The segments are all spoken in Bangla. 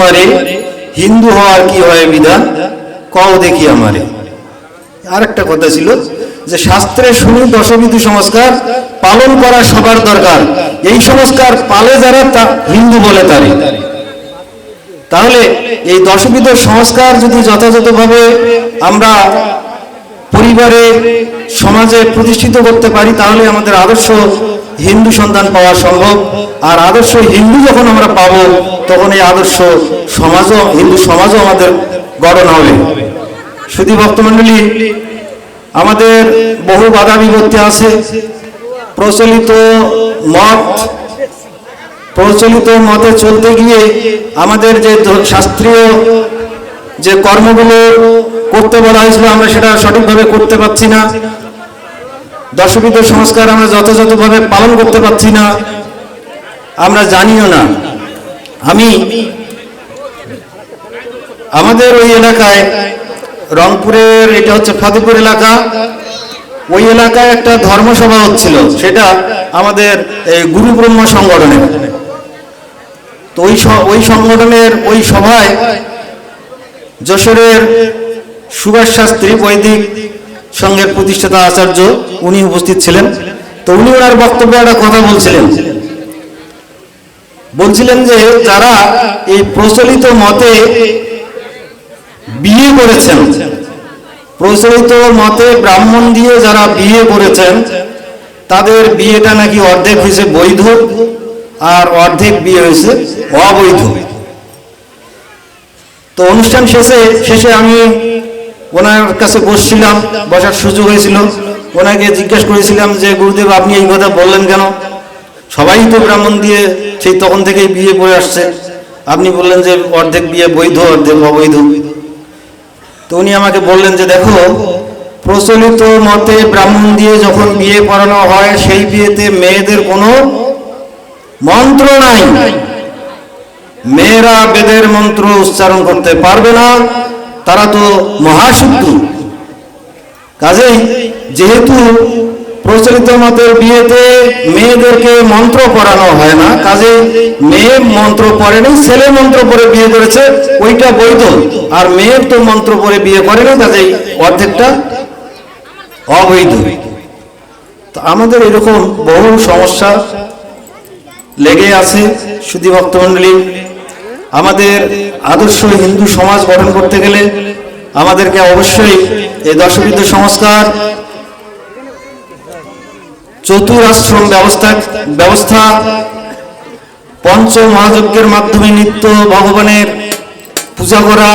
তোমারে হিন্দু হওয়ার কি হয় বিধান? কও দেখি আমারে। আরেকটা কথা ছিল যে শাস্ত্রে শুনি দশবিধি সংস্কার পালন করা সবার দরকার। এই সংস্কার পালে যারা তা হিন্দু বলে তারে। তাহলে এই দশবিধ সংস্কার যদি যথাযথভাবে আমরা পরিবারে, সমাজে প্রতিষ্ঠিত করতে পারি, তাহলে আমাদের আদর্শ হিন্দু সন্তান পাওয়া সম্ভব। আর আদর্শ হিন্দু যখন আমরা পাব, তখন এই আদর্শ সমাজও, হিন্দু সমাজও আমাদের গঠন হবে। শুধু ভক্তমণ্ডলী, আমাদের বহু বাধা বিপত্তি আছে। প্রচলিত মত, প্রচলিত মতে চলতে গিয়ে আমাদের যে শাস্ত্রীয় যে কর্মগুলো করতে বলা হয়েছিল, আমরা সেটা সঠিকভাবে করতে পারছি না। দশবিধ সংস্কার আমরা যথাযথভাবে পালন করতে পারছি না। আমরা জানিও না। আমি আমাদের ওই এলাকায় রংপুরের, এটা হচ্ছে ফতেপুর এলাকা, ওই এলাকায় একটা ধর্মসভা হচ্ছিল, সেটা আমাদের এই গুরু ব্রহ্ম সংগঠনে। তো ওই ওই সংগঠনের ওই সভায় যশোরের সুভাষ শাস্ত্রী বৈদিক সংঘের প্রতিষ্ঠাতা আচার্য উনি উপস্থিত ছিলেন। তো উনি ওনার বক্তব্যে একটা কথা বলছিলেন। বলছিলেন যে যারা এই প্রচলিত মতে বিয়ে করেছেন, প্রচলিত মতে ব্রাহ্মণ দিয়ে যারা বিয়ে করেছেন, তাদের বিয়েটা নাকি অর্ধেক হয়েছে বৈধ আর অর্ধেক বিয়ে হয়েছে অবৈধ। তো অনুষ্ঠান শেষে শেষে আমি ওনার কাছে বসছিলাম, বসার সুযোগ হয়েছিল। ওনাকে জিজ্ঞেস করেছিলাম যে, গুরুদেব, আপনি এই কথা বললেন কেন? সবাই তো ব্রাহ্মণ দিয়ে সেই তখন থেকেই বিয়ে করে আসছে। আপনি বললেন যে, অর্ধেক বিয়ে বৈধ, অর্ধেক অবৈধ। তো উনি আমাকে বললেন যে, দেখো, প্রচলিত মতে ব্রাহ্মণ দিয়ে যখন বিয়ে করানো হয়, সেই বিয়েতে মেয়েদের কোনো মন্ত্র নাই। মেয়েরা বেদের মন্ত্র উচ্চারণ করতে পারবে না তারা তো মহাশত্রু কাজেই যেহেতু প্রচলিত মতের বিয়েতে মেয়েদেরকে মন্ত্র পড়ানো হয় না, কাজে মেয়ে মন্ত্র পড়েনি ছেলে মন্ত্র পড়ে বিয়ে করেছে, ওইটা বৈধ। আর মেয়ের তো মন্ত্র পড়ে বিয়ে করেনি কাজেই অর্ধেকটা অবৈধ। আমাদের এরকম বহু সমস্যা লেগে আছে শুধু ভক্তমণ্ডলী। আমাদের আদর্শ হিন্দু সমাজ গঠন করতে গেলে আমাদেরকে অবশ্যই এই দশবিধ সংস্কার, চতুরাশ্রম ব্যবস্থা ব্যবস্থা পঞ্চ মহাযজ্ঞের মাধ্যমে নিত্য ভগবানের পূজা করা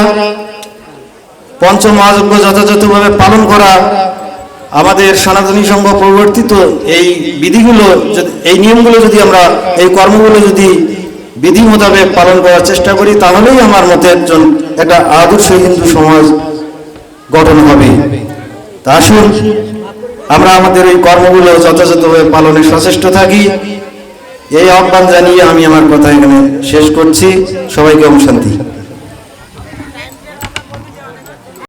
পঞ্চ মহাযজ্ঞ যথাযথভাবে পালন করা, আমাদের সনাতনী সংঘ প্রবর্তিত এই বিধিগুলো এই নিয়মগুলো যদি আমরা এই কর্মগুলো যদি বিধি মোতাবেক পালন করার চেষ্টা করি, তাহলেই আমার মতে একজন, একটা আদর্শ হিন্দু সমাজ গঠন হবে। তা আসুন, আমরা আমাদের এই কর্মগুলো যথাযথভাবে পালনে সচেষ্ট থাকি। এই আহ্বান জানিয়ে আমি আমার কথা এখানে শেষ করছি। সবাইকে ওম শান্তি।